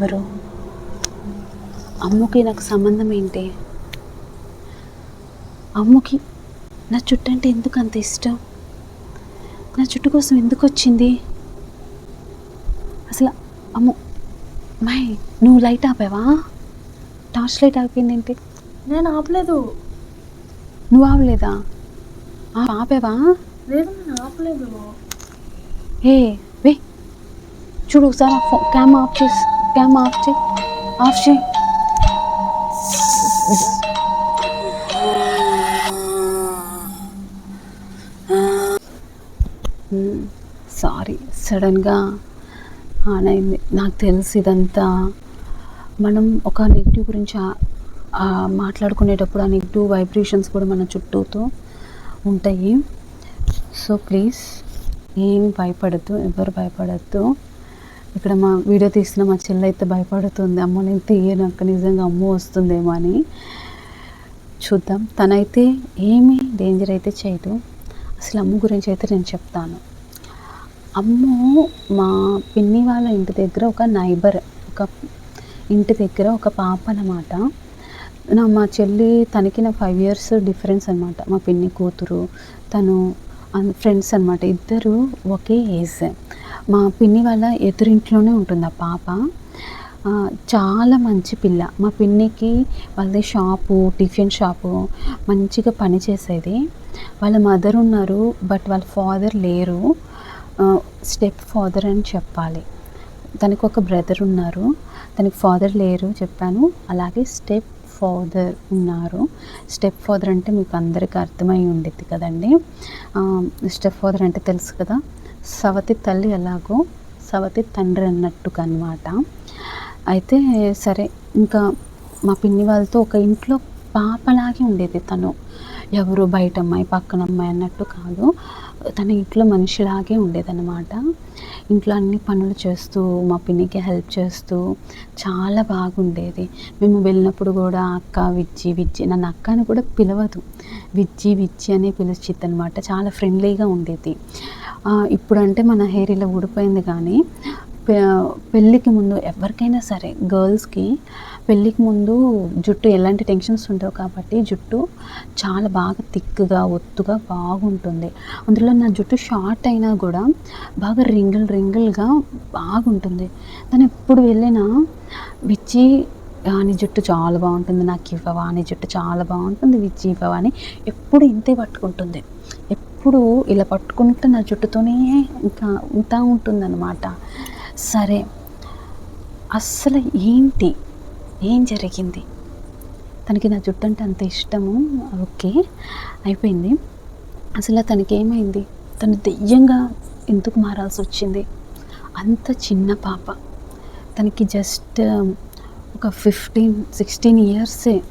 ఎవరు? అమ్ముకి నాకు సంబంధం ఏంటి? అమ్ముకి నా చుట్టూ అంటే ఎందుకు అంత ఇష్టం? నా చుట్టు కోసం ఎందుకు వచ్చింది? అసలు అమ్ము మై నువ్వు లైట్ ఆపావా? టార్చ్ లైట్ ఆపింది ఏంటి నేను ఆపలేదు. నువ్వు ఆపలేదా? ఆపావా? లేదు నేను ఆపలేదు. ఏ చూడు ఒకసారి ఫో- క్యామ్ ఆఫ్ చేసి క్యామ్ ఆఫ్ చేయి ఆఫ్ చేయి. సారీ సడన్గా hmm, ఆన్ అయింది. నాకు తెలుసు ఇదంతా. మనం ఒక నెగిటివ్ గురించి మాట్లాడుకునేటప్పుడు ఆ నెగిటివ్ వైబ్రేషన్స్ కూడా మన చుట్టూతో ఉంటాయి. సో ప్లీజ్ ఏం భయపడద్దు ఎవరు భయపడద్దు. ఇక్కడ మా వీడియో తీసిన మా చెల్లి అయితే భయపడుతుంది. అమ్మ నేను తీయను అక్క నిజంగా అమ్మ వస్తుందేమో అని. చూద్దాం. తనైతే ఏమీ డేంజర్ అయితే చేయదు. అసలు అమ్మ గురించి అయితే నేను చెప్తాను. అమ్ము మా పిన్ని వాళ్ళ ఇంటి దగ్గర ఒక నైబర్ ఒక ఇంటి దగ్గర ఒక పాప అన్నమాట. నా మా చెల్లి తనకి నా ఫైవ్ ఇయర్స్ డిఫరెన్స్ అనమాట మా పిన్ని కూతురు తను ఫ్రెండ్స్ అనమాట ఇద్దరు ఒకే ఏజ్ మా పిన్ని వాళ్ళ ఎదురింట్లోనే ఉంటుంది ఆ పాప. చాలా మంచి పిల్ల. మా పిన్నికి వాళ్ళది షాపు టిఫిన్ షాపు మంచిగా పని చేసేది. వాళ్ళ మదర్ ఉన్నారు బట్ వాళ్ళ ఫాదర్ లేరు. స్టెప్ ఫాదర్ అని చెప్పాలి. తనకు ఒక బ్రదర్ ఉన్నారు. తనకి ఫాదర్ లేరు చెప్పాను. అలాగే స్టెప్ ఫాదర్ ఉన్నారు. స్టెప్ ఫాదర్ అంటే మీకు అందరికీ అర్థమై ఉండిద్ది కదండి. స్టెప్ ఫాదర్ అంటే తెలుసు కదా. సవతి తల్లి ఎలాగో సవతి తండ్రి అన్నట్టుగా అనమాట అయితే సరే ఇంకా మా పిన్ని వాళ్ళతో ఒక ఇంట్లో పాపలాగే ఉండేది తను. ఎవరు బయట అమ్మాయి పక్కన అమ్మాయి అన్నట్టు కాదు. తన ఇంట్లో మనిషిలాగే ఉండేదన్నమాట. ఇంట్లో అన్ని పనులు చేస్తూ మా పిన్నికి హెల్ప్ చేస్తూ చాలా బాగుండేది. మేము వెళ్ళినప్పుడు కూడా అక్క విజ్జి విజ్జి నన్ను అక్క అని కూడా పిలవదు. విజ్జి విజ్జి అనే పిలిచిద్ది అనమాట చాలా ఫ్రెండ్లీగా ఉండేది. ఇప్పుడంటే మన హెయిర్ ఇలా ఊడిపోయింది కానీ పెళ్ళికి ముందు ఎవరికైనా సరే గర్ల్స్కి పెళ్ళికి ముందు జుట్టు ఎలాంటి టెన్షన్స్ ఉండవు కాబట్టి జుట్టు చాలా బాగా థిక్గా ఒత్తుగా బాగుంటుంది. అందులో నా జుట్టు షార్ట్ అయినా కూడా బాగా రింగిల్ రింగిల్గా బాగుంటుంది. తను ఎప్పుడు వెళ్ళినా విచ్చి "ఆ, నీ జుట్టు చాలా బాగుంటుంది నాకు ఇవ్వవా నీ జుట్టు చాలా బాగుంటుంది విచ్చి ఇవ్వవా అని ఎప్పుడు ఇంతే పట్టుకుంటుంది. ఎప్పుడు ఇలా పట్టుకుంటే నా జుట్టుతోనే ఇంకా ఉంటా ఉంటుందన్నమాట. సరే అస్సలు ఏంటి? ఏం జరిగింది? తనకి నా జుట్టు అంటే అంత ఇష్టము. ఓకే అయిపోయింది. అసలు తనకి ఏమైంది తను దెయ్యంగా ఎందుకు మారాల్సి వచ్చింది అంత చిన్న పాప. తనకి జస్ట్ ఒక ఫిఫ్టీన్ సిక్స్టీన్ ఇయర్సే.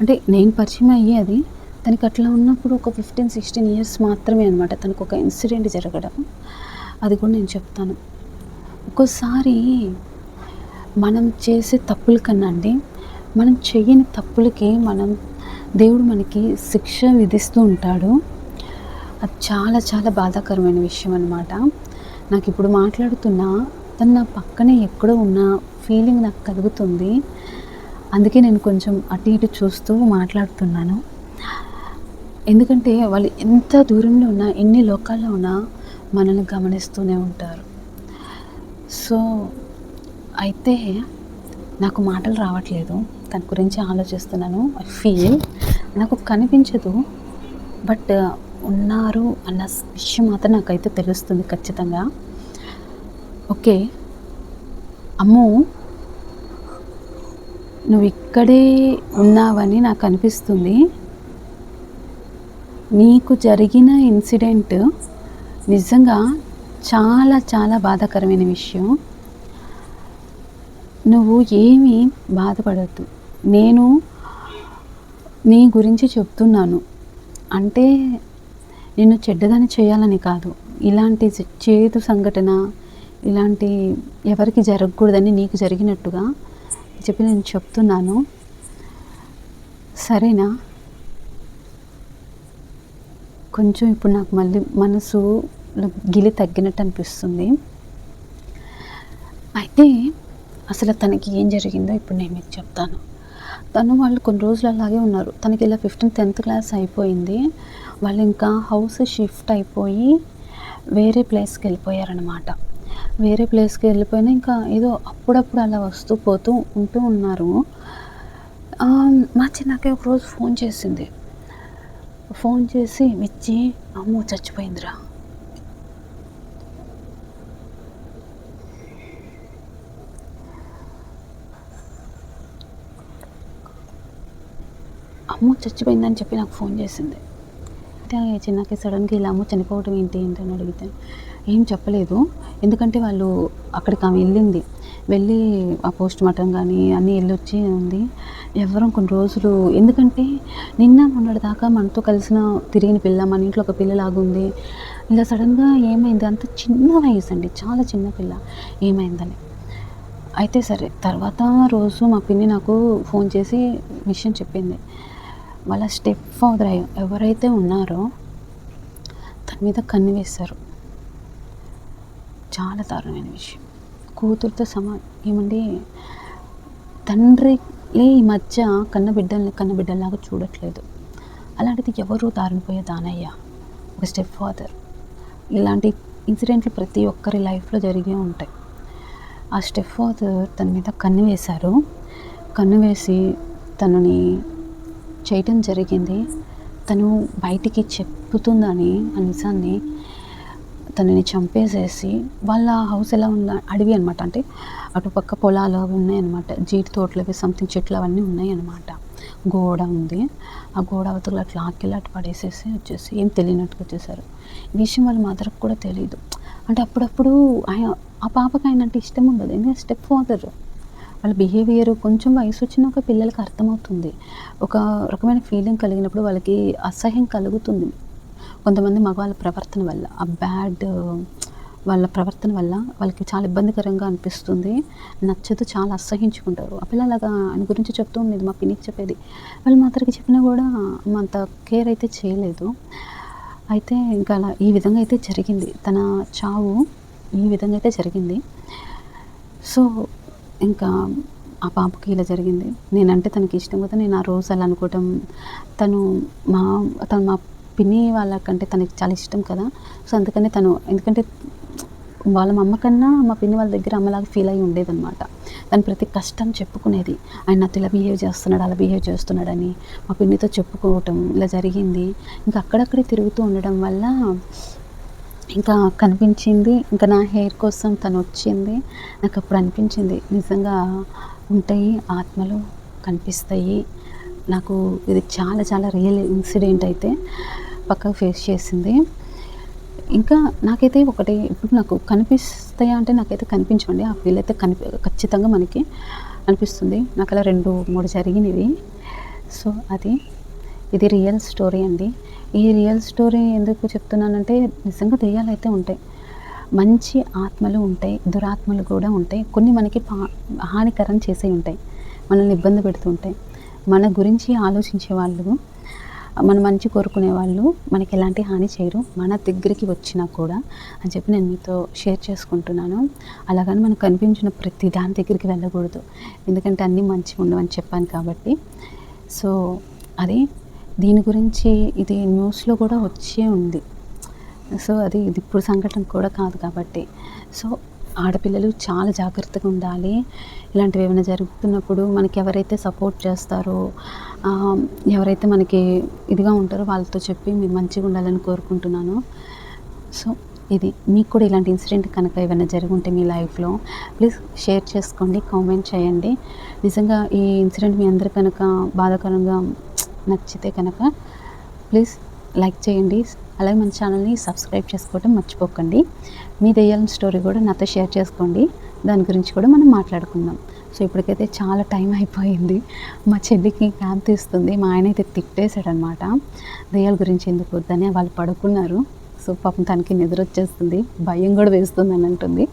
అంటే నేను పరిచయం అయ్యేది తనకి అట్లా ఉన్నప్పుడు ఒక ఫిఫ్టీన్ సిక్స్టీన్ ఇయర్స్ మాత్రమే అనమాట తనకు ఒక ఇన్సిడెంట్ జరగడం. అది కూడా నేను చెప్తాను. ఒక్కోసారి మనం చేసే తప్పుల కన్నా అండి మనం చేయని తప్పులకి మనం దేవుడు మనకి శిక్ష విధిస్తూ ఉంటాడు. అది చాలా చాలా బాధాకరమైన విషయం అనమాట నాకు ఇప్పుడు మాట్లాడుతున్నా తను నా పక్కనే ఎక్కడో ఉన్న ఫీలింగ్ నాకు కలుగుతుంది. అందుకే నేను కొంచెం అటు ఇటు చూస్తూ మాట్లాడుతున్నాను. ఎందుకంటే వాళ్ళు ఎంత దూరంలో ఉన్నా ఎన్ని లోకాల్లో ఉన్నా మనల్ని గమనిస్తూనే ఉంటారు. సో అయితే నాకు మాటలు రావట్లేదు. దాని గురించి ఆలోచిస్తున్నాను. ఐ ఫీల్ నాకు కనిపించదు. బట్ uh, ఉన్నారు అన్న విషయం మాత్రం నాకైతే తెలుస్తుంది ఖచ్చితంగా. ఓకే. అమ్ము నువ్వు ఇక్కడే ఉన్నావని నాకు అనిపిస్తుంది. నీకు జరిగిన ఇన్సిడెంట్ నిజంగా చాలా చాలా బాధాకరమైన విషయం. నువ్వు ఏమీ బాధపడద్దు. నేను నీ గురించి చెప్తున్నాను. అంటే నిన్ను చెడ్డదని చేయాలని కాదు. ఇలాంటి చే- చేదు సంఘటన ఇలాంటి ఎవరికి జరగకూడదని నీకు జరిగినట్టుగా చెప్పి నేను చెప్తున్నాను. సరేనా? కొంచెం ఇప్పుడు నాకు మళ్ళీ మనసు గిలి తగ్గినట్టు అనిపిస్తుంది అయితే అసలు తనకి ఏం జరిగిందో ఇప్పుడు నేను మీకు చెప్తాను. తను వాళ్ళు కొన్ని రోజులు అలాగే ఉన్నారు. తనకి ఇలా ఫిఫ్టీన్ టెన్త్ క్లాస్ అయిపోయింది. వాళ్ళు ఇంకా హౌస్ షిఫ్ట్ అయిపోయి వేరే ప్లేస్కి వెళ్ళిపోయారనమాట వేరే ప్లేస్కి వెళ్ళిపోయినా ఇంకా ఏదో అప్పుడప్పుడు అలా వస్తూ పోతూ ఉంటూ ఉన్నారు. మా చిన్నకే ఒకరోజు ఫోన్ చేసింది. ఫోన్ చేసి మిచ్చి అమ్మో చచ్చిపోయిందిరా. అమ్మ చచ్చిపోయిందని చెప్పి నాకు ఫోన్ చేసింది. అయితే చిన్నకి సడన్గా ఇలా అమ్మ చనిపోవడం ఏంటి ఏంటి అని అడిగితే ఏం చెప్పలేదు. ఎందుకంటే వాళ్ళు అక్కడికి ఆమె వెళ్ళింది. వెళ్ళి ఆ పోస్ట్ మార్టం కానీ అన్నీ వెళ్ళొచ్చి ఉంది. ఎవరం కొన్ని రోజులు ఎందుకంటే నిన్న మొన్నటి దాకా మనతో కలిసిన తిరిగిన పిల్ల మన ఇంట్లో ఒక పిల్లలాగుంది ఇలా సడన్గా ఏమైంది? అంత చిన్న వయసు అండి. చాలా చిన్న పిల్ల. ఏమైందని? అయితే సరే తర్వాత రోజు మా పిన్ని నాకు ఫోన్ చేసి విషయం చెప్పింది. వాళ్ళ స్టెప్ ఫాదర్ ఎవరైతే ఉన్నారో తన మీద కన్ను వేశారు. చాలా దారుణమైన విషయం. కూతురుతో సమా ఏమండి? తండ్రిలే ఈ మధ్య కన్న బిడ్డల్ని కన్న బిడ్డల్లాగా చూడట్లేదు. అలాంటిది ఎవరు దారిపోయే దానయ్య? ఒక స్టెప్ ఫాదర్ ఇలాంటి ఇన్సిడెంట్లు ప్రతి ఒక్కరి లైఫ్లో జరిగే ఉంటాయి. ఆ స్టెప్ ఫాదర్ తన మీద కన్ను వేశారు. కన్ను వేసి తనని చేయటం జరిగింది. తను బయటికి చెప్పుతుందని ఆ నిజాన్ని తనని చంపేసేసి వాళ్ళ హౌస్ ఎలా ఉందా అడవి అనమాట అంటే అటుపక్క పొలాలు అవి ఉన్నాయన్నమాట. జీడి తోటలు అవి సంథింగ్ చెట్లు అవన్నీ ఉన్నాయన్నమాట. గోడ ఉంది. ఆ గోడ అవతల అట్లా ఆకెళ్ళి అటు పడేసేసి వచ్చేసి ఏం తెలియనట్టుగా వచ్చేసారు. ఈ విషయం వాళ్ళ మదర్కి కూడా తెలియదు అంటే అప్పుడప్పుడు ఆయన ఆ పాపకి ఆయన అంటే ఇష్టం ఉండదు. ఎందుకంటే స్టెప్ ఫాదర్ వాళ్ళ బిహేవియర్ కొంచెం వయసు వచ్చినాక పిల్లలకి అర్థమవుతుంది. ఒక రకమైన ఫీలింగ్ కలిగినప్పుడు వాళ్ళకి అసహ్యం కలుగుతుంది. కొంతమంది మగవాళ్ళ ప్రవర్తన వల్ల ఆ బ్యాడ్ వాళ్ళ ప్రవర్తన వల్ల వాళ్ళకి చాలా ఇబ్బందికరంగా అనిపిస్తుంది. నచ్చదు చాలా అసహించుకుంటారు. ఆ పిల్లలాగా ఆయన గురించి చెప్తూ ఉండేది మా పిన్నికి చెప్పేది. వాళ్ళు మా అతనికి చెప్పినా కూడా మా అంత కేర్ అయితే చేయలేదు. అయితే ఇంకా అలా ఈ విధంగా అయితే జరిగింది. తన చావు ఈ విధంగా అయితే జరిగింది. సో ఇంకా ఆ పాపకి ఇలా జరిగింది. నేనంటే తనకి ఇష్టం కదా నేను ఆ రోజు అలా అనుకోవటం. తను మా తను మా పిన్ని వాళ్ళకంటే తనకి చాలా ఇష్టం కదా. సో అందుకని తను ఎందుకంటే వాళ్ళ మా అమ్మ కన్నా మా పిన్ని వాళ్ళ దగ్గర అమ్మలాగా ఫీల్ అయ్యి ఉండేదన్నమాట. తను ప్రతి కష్టం చెప్పుకునేది. ఆయన నాతో ఇలా బిహేవ్ చేస్తున్నాడు అలా బిహేవ్ చేస్తున్నాడని మా పిన్నితో చెప్పుకోవటం ఇలా జరిగింది. ఇంకా అక్కడక్కడే తిరుగుతూ ఉండడం వల్ల ఇంకా కనిపించింది ఇంకా నా హెయిర్ కోసం తను వచ్చింది. నాకు అప్పుడు అనిపించింది నిజంగా ఉంటాయి ఆత్మలు కనిపిస్తాయి. నాకు ఇది చాలా చాలా రియల్ ఇన్సిడెంట్ అయితే పక్కకు ఫేస్ చేసింది. ఇంకా నాకైతే ఒకటి ఇప్పుడు నాకు కనిపిస్తాయా అంటే నాకైతే కనిపించండి ఆ ఫీల్ అయితే కనిపి ఖచ్చితంగా మనకి అనిపిస్తుంది. నాకు అలా రెండు మూడు జరిగినవి. సో అది ఇది రియల్ స్టోరీ అండి. ఈ రియల్ స్టోరీ ఎందుకు చెప్తున్నానంటే నిజంగా దెయ్యాలు అయితే ఉంటాయి. మంచి ఆత్మలు ఉంటాయి దురాత్మలు కూడా ఉంటాయి. కొన్ని మనకి పా హానికరం చేసే ఉంటాయి. మనల్ని ఇబ్బంది పెడుతూ ఉంటాయి. మన గురించి ఆలోచించే వాళ్ళు మన మంచి కోరుకునే వాళ్ళు మనకి ఎలాంటి హాని చేయరు. మన దగ్గరికి వచ్చినా కూడా అని చెప్పి నేను మీతో షేర్ చేసుకుంటున్నాను. అలాగని మనకు కనిపించిన ప్రతి దాని దగ్గరికి వెళ్ళకూడదు. ఎందుకంటే అన్నీ మంచిగా ఉండవని చెప్పాను కాబట్టి. సో అది దీని గురించి ఇది న్యూస్లో కూడా వచ్చే ఉంది. సో అది ఇది ఇప్పుడు సంఘటన కూడా కాదు కాబట్టి. సో ఆడపిల్లలు చాలా జాగ్రత్తగా ఉండాలి. ఇలాంటివి ఏమైనా జరుగుతున్నప్పుడు మనకి ఎవరైతే సపోర్ట్ చేస్తారో ఎవరైతే మనకి ఇదిగా ఉంటారో వాళ్ళతో చెప్పి మీరు మంచిగా ఉండాలని కోరుకుంటున్నాను. సో ఇది మీకు కూడా ఇలాంటి ఇన్సిడెంట్ కనుక ఏమైనా జరుగుంటే మీ లైఫ్లో ప్లీజ్ షేర్ చేసుకోండి కామెంట్ చేయండి. నిజంగా ఈ ఇన్సిడెంట్ మీ అందరు కనుక బాధాకరంగా నచ్చితే కనుక ప్లీజ్ లైక్ చేయండి. అలాగే మన ఛానల్ని సబ్స్క్రైబ్ చేసుకోవడం మర్చిపోకండి. మీ దెయ్యాల స్టోరీ కూడా నాతో షేర్ చేసుకోండి. దాని గురించి కూడా మనం మాట్లాడుకుందాం. సో ఇప్పటికైతే చాలా టైం అయిపోయింది. మా చెల్లికి క్యాబ్ తీస్తుంది. మా ఆయన అయితే తిట్టేశాడనమాట. దెయ్యాల గురించి ఎందుకు వద్దని వాళ్ళు పడుకున్నారు. సో పాపం తనకి నిద్ర వచ్చేస్తుంది. భయం కూడా వేస్తుంది అని అంటుంది.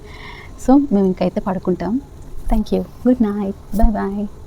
సో మేము ఇంకైతే పడుకుంటాం. Thank you. Good night. Bye bye.